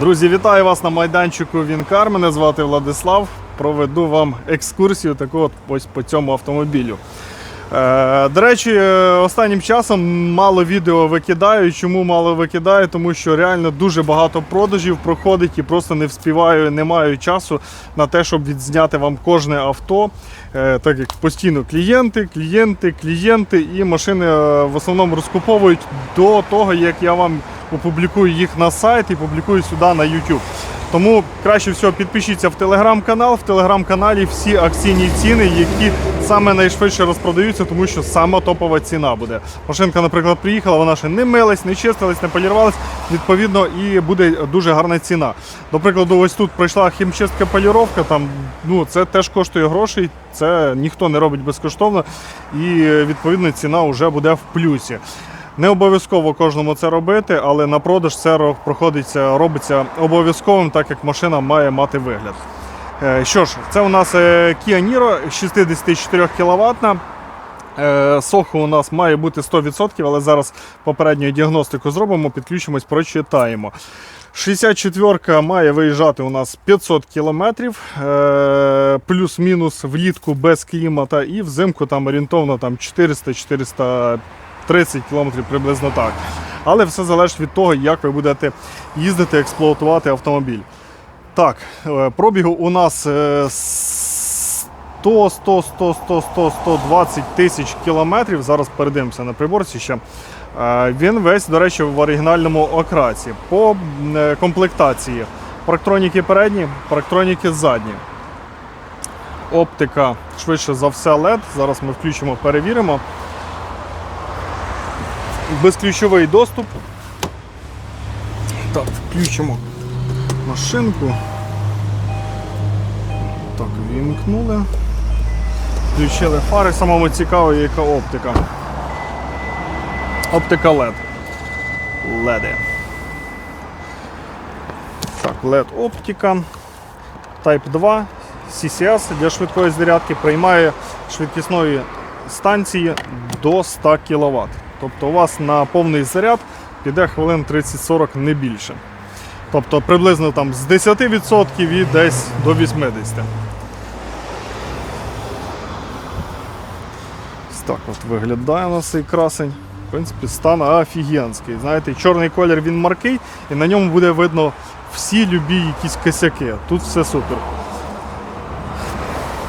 Друзі, вітаю вас на майданчику Вінкар. Мене звати Владислав. Проведу вам екскурсію таку от ось по цьому автомобілю. Е, до речі, е, останнім часом мало відео викидаю. Чому мало викидаю? Тому що реально дуже багато продажів проходить і просто не вспіваю, не маю часу на те, щоб відзняти вам кожне авто. Е, так як постійно клієнти, клієнти, клієнти, і машини е, в основному розкуповують до того, як я вам опублікую їх на сайт і публікую сюди на YouTube. Тому краще всього підпишіться в телеграм-канал. В телеграм-каналі всі акційні ціни, які саме найшвидше розпродаються, тому що сама топова ціна буде. Машинка, наприклад, приїхала, вона ще не милась, не чистилась, не полірувалась. Відповідно, і буде дуже гарна ціна. До прикладу, ось тут пройшла хімчистка поліровка. Там ну це теж коштує грошей. Це ніхто не робить безкоштовно, і відповідно ціна вже буде в плюсі. Не обов'язково кожному це робити, але на продаж це проходиться, робиться обов'язковим, так як машина має мати вигляд. Е, Що ж, це у нас е, Kia Niro 64 кВт. Сохо у нас має бути 100%, але зараз попередню діагностику зробимо, підключимось, прочитаємо. 64-ка має виїжджати у нас 500 км, плюс-мінус влітку без клімата, і взимку там орієнтовно там 400-430 км приблизно так. Але все залежить від того, як ви будете їздити, експлуатувати автомобіль. Так, е, пробігу у нас е, 100, 100, 100, 100, 100, 120 тисяч кілометрів. Зараз передивимося на приборці ще. Е, Він весь, до речі, в оригінальному окрасі. По е, комплектації. Парктроніки передні, парктроніки задні. Оптика швидше за все LED. Зараз ми включимо, перевіримо. Безключовий доступ. Так, включимо машинку. Так, вімкнули. Включили фари, самому цікаво, яка оптика. Оптика LED. LED. Так, LED оптика. Type 2, CCS для швидкої зарядки приймає швидкісної станції до 100 кВт. Тобто у вас на повний заряд піде хвилин 30-40 не більше. Тобто приблизно там з 10% і десь до 80%. Ось так от виглядає у нас цей красень. В принципі, стан офігенський. Знаєте, чорний колір він маркий, і на ньому буде видно всі любі якісь косяки. Тут все супер.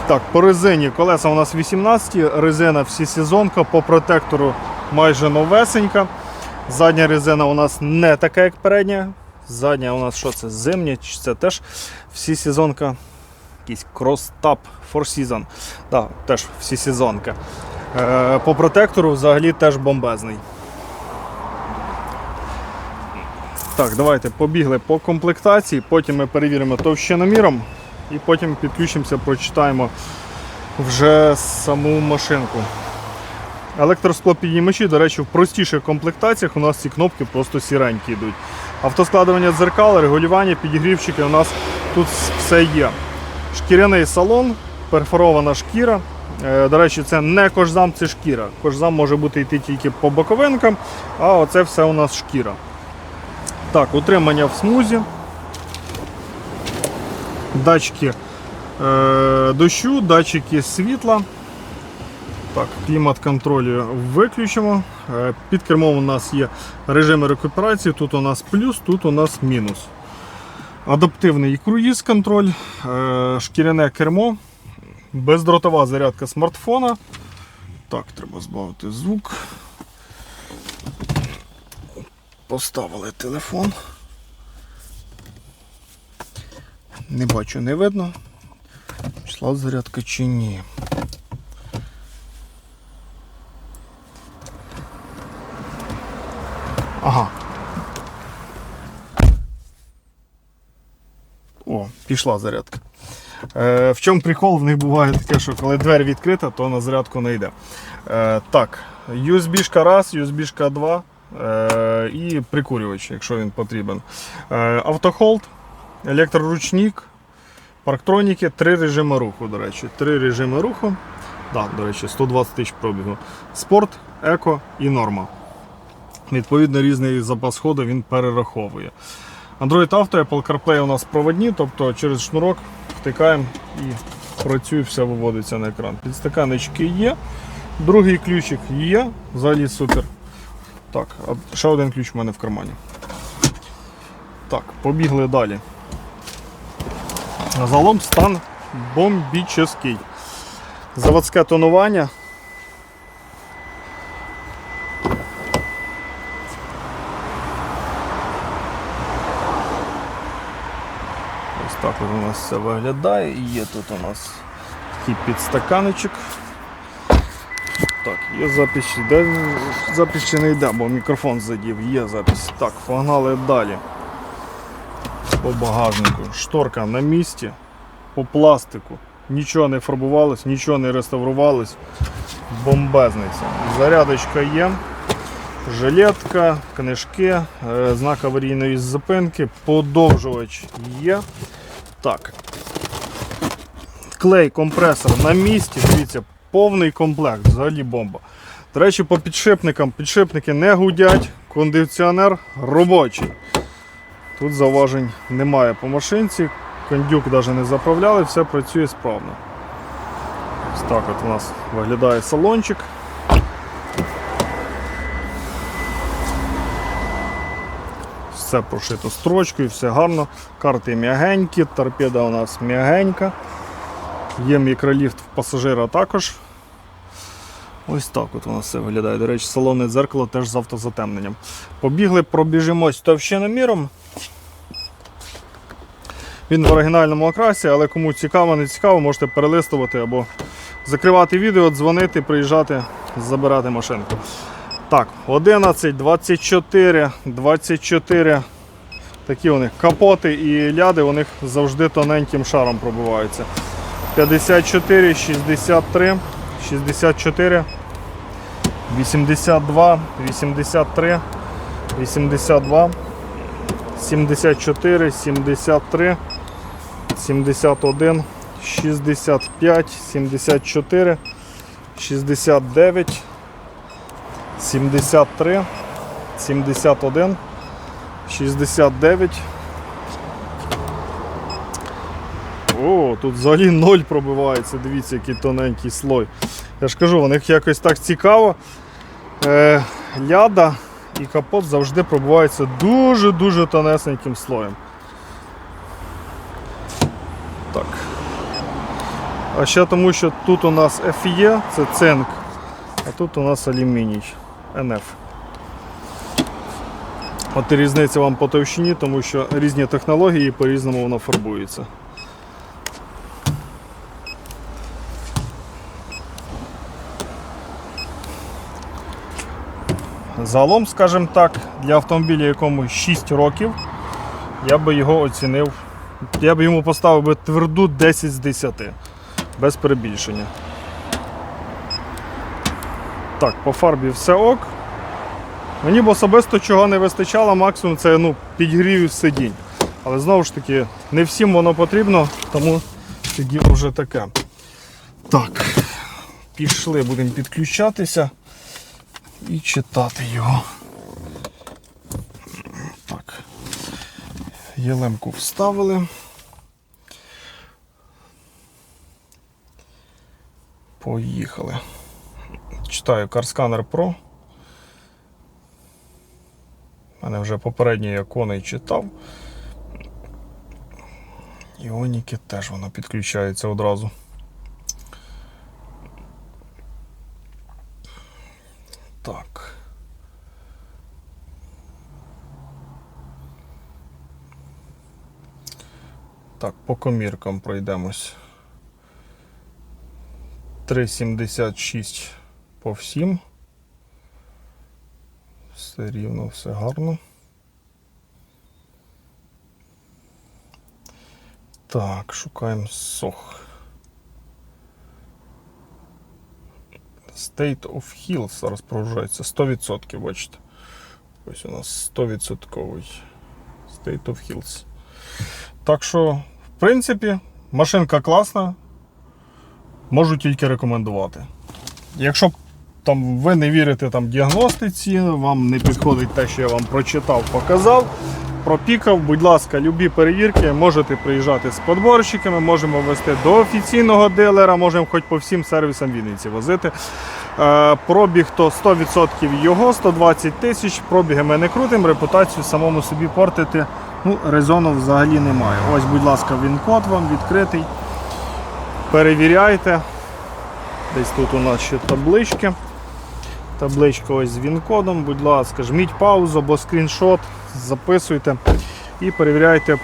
Так, по резині колеса у нас 18, резина всесезонка, по протектору майже новесенька. Задня резина у нас не така, як передня. Задня у нас що це? Зимня, чи це теж всесезонка. Якийсь кростап Four Season. Да, теж всесезонка. Е, по протектору взагалі теж бомбезний. Так, давайте побігли по комплектації, потім ми перевіримо товщиноміром і потім підключимося, прочитаємо вже саму машинку. Електросклопіднімачі, до речі, в простіших комплектаціях у нас ці кнопки просто сіренькі йдуть. Автоскладування дзеркал, регулювання, підігрівчики у нас тут все є. Шкіряний салон, перфорована шкіра. Е, До речі, це не кожзам, це шкіра. Кожзам може бути йти тільки по боковинкам, а оце все у нас шкіра. Так, утримання в смузі. Датчики е, дощу, датчики світла. Так, клімат контролю виключимо. Е, Під кермом у нас є режими рекуперації. Тут у нас плюс, тут у нас мінус. Адаптивний круїз контроль, е, шкіряне кермо, бездротова зарядка смартфона. Так, треба збавити звук. Поставили телефон. Не бачу, не видно. Пішла зарядка чи ні. Ага. О, пішла зарядка. Е, в чому прикол? В них буває таке, що коли двері відкрита, то на зарядку не йде. Е, так, USB-шка раз, USB-шка 2 е, і прикурювач, якщо він потрібен. Е, автохолд, електроручник, парктроніки, три режими руху, до речі. Три режими руху. Да, до речі, 120 тисяч пробігу. Спорт, еко і норма. Відповідно, різний запас ходу він перераховує. Android Auto, Apple CarPlay у нас проводні, тобто через шнурок втикаємо і працює, все виводиться на екран. Підстаканнички є. Другий ключик є, взагалі супер. Так, ще один ключ у мене в кармані. Так, побігли далі. Загалом стан бомбічний. Заводське тонування. Ось так от у нас все виглядає. Є тут у нас такий підстаканечок. Так, є запись, де запись чи не йде, бо мікрофон задів, є запись. Так, погнали далі. По багажнику. Шторка на місці, по пластику. Нічого не фарбувалось, нічого не реставрувалось. Бомбезниця. Зарядочка є. Жилетка, книжки, е, знак аварійної зупинки, подовжувач є. Так. Клей, компресор на місці. Дивіться, повний комплект, взагалі бомба. До речі, по підшипникам підшипники не гудять, кондиціонер робочий. Тут зауважень немає по машинці, кондюк навіть не заправляли, все працює справно. Ось так от у нас виглядає салончик. Все прошито строчкою, все гарно. Карти м'ягенькі, торпеда у нас м'ягенька. Є мікроліфт в пасажира також. Ось так от нас все виглядає. До речі, салонне дзеркало теж з автозатемненням. Побігли, пробіжимось товщиноміром. Він в оригінальному окрасі, але кому цікаво, не цікаво, можете перелистувати або закривати відео, дзвонити, приїжджати, забирати машинку. Так, 11, 24, 24. Такі у них капоти і ляди у них завжди тоненьким шаром пробиваються. 54, 63, 64, 82, 83, 82, 74, 73, 71, 65, 74, 69, 73, 71, 69. О, тут взагалі ноль пробивається, дивіться, який тоненький слой. Я ж кажу, у них якось так цікаво. Е, ляда і капот завжди пробиваються дуже-дуже тонесеньким слоєм. Так. А ще тому, що тут у нас FE, це цинк, а тут у нас алюміній НФ. От і різниця вам по товщині, тому що різні технології по-різному воно фарбується. Загалом, скажімо так, для автомобіля, якому 6 років, я би його оцінив. Я би йому поставив би тверду 10 з 10, без перебільшення. Так, по фарбі все ок. Мені б особисто чого не вистачало, максимум це ну, підгрів сидінь. Але знову ж таки, не всім воно потрібно, тому це вже таке. Так, пішли, будемо підключатися і читати його. Так. Єлемку вставили. Поїхали. Читаю CarScanner Pro. У мене вже попередній я коней читав. Іоніки теж воно підключається одразу. Так. Так, по коміркам пройдемось. 3,76 по всім. Все рівно, все гарно. Так, шукаємо сох. State of Hills зараз прогружається 100%, бачите. Ось у нас 100% State of Hills. Так що, в принципі, машинка класна. Можу тільки рекомендувати. Якщо там, ви не вірите там, діагностиці, вам не підходить те, що я вам прочитав, показав, пропікав. Будь ласка, любі перевірки, можете приїжджати з подборщиками, можемо вести до офіційного дилера, можемо хоч по всім сервісам Вінниці возити. Е, Пробіг то 100% його, 120 тисяч. Пробіги ми не крутимо, репутацію самому собі портити. Ну, резону взагалі немає. Ось, будь ласка, він код вам відкритий. Перевіряйте. Десь тут у нас ще таблички. Табличка ось з він-кодом, будь ласка, жміть паузу або скріншот, записуйте і перевіряйте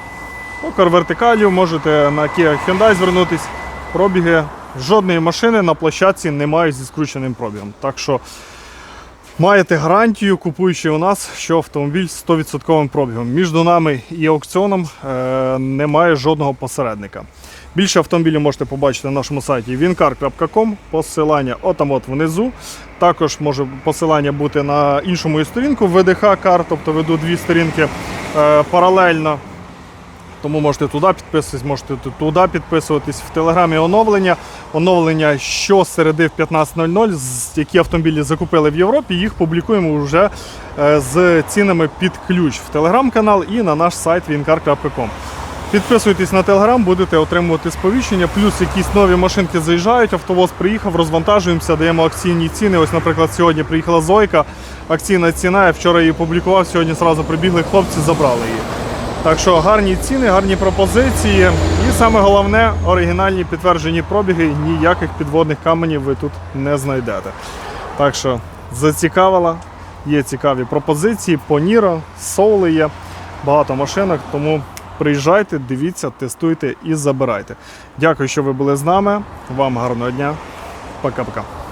покер вертикалів. Можете на Kia Hyundai звернутись. Пробіги жодної машини на площадці немає зі скрученим пробігом. Так що маєте гарантію, купуючи у нас, що автомобіль з 100% пробігом. Між нами і аукціоном е, немає жодного посередника. Більше автомобілів можете побачити на нашому сайті wincar.com, посилання отам от внизу. Також може посилання бути на іншу мою сторінку Car, тобто веду дві сторінки е, паралельно. Тому можете туди підписуватись, можете туди підписуватись. В телеграмі оновлення. Оновлення щосереди в 15.00, які автомобілі закупили в Європі, їх публікуємо вже е, з цінами під ключ в телеграм-канал і на наш сайт wincar.com. Підписуйтесь на телеграм, будете отримувати сповіщення, плюс якісь нові машинки заїжджають, автовоз приїхав, розвантажуємося, даємо акційні ціни. Ось, наприклад, сьогодні приїхала Зойка, акційна ціна, я вчора її публікував, сьогодні одразу прибігли хлопці, забрали її. Так що гарні ціни, гарні пропозиції. І саме головне, оригінальні підтверджені пробіги, ніяких підводних каменів ви тут не знайдете. Так що зацікавила, є цікаві пропозиції по Ніро, Соули є, багато машинок, тому приїжджайте, дивіться, тестуйте і забирайте. Дякую, що ви були з нами. Вам гарного дня. Пока-пока.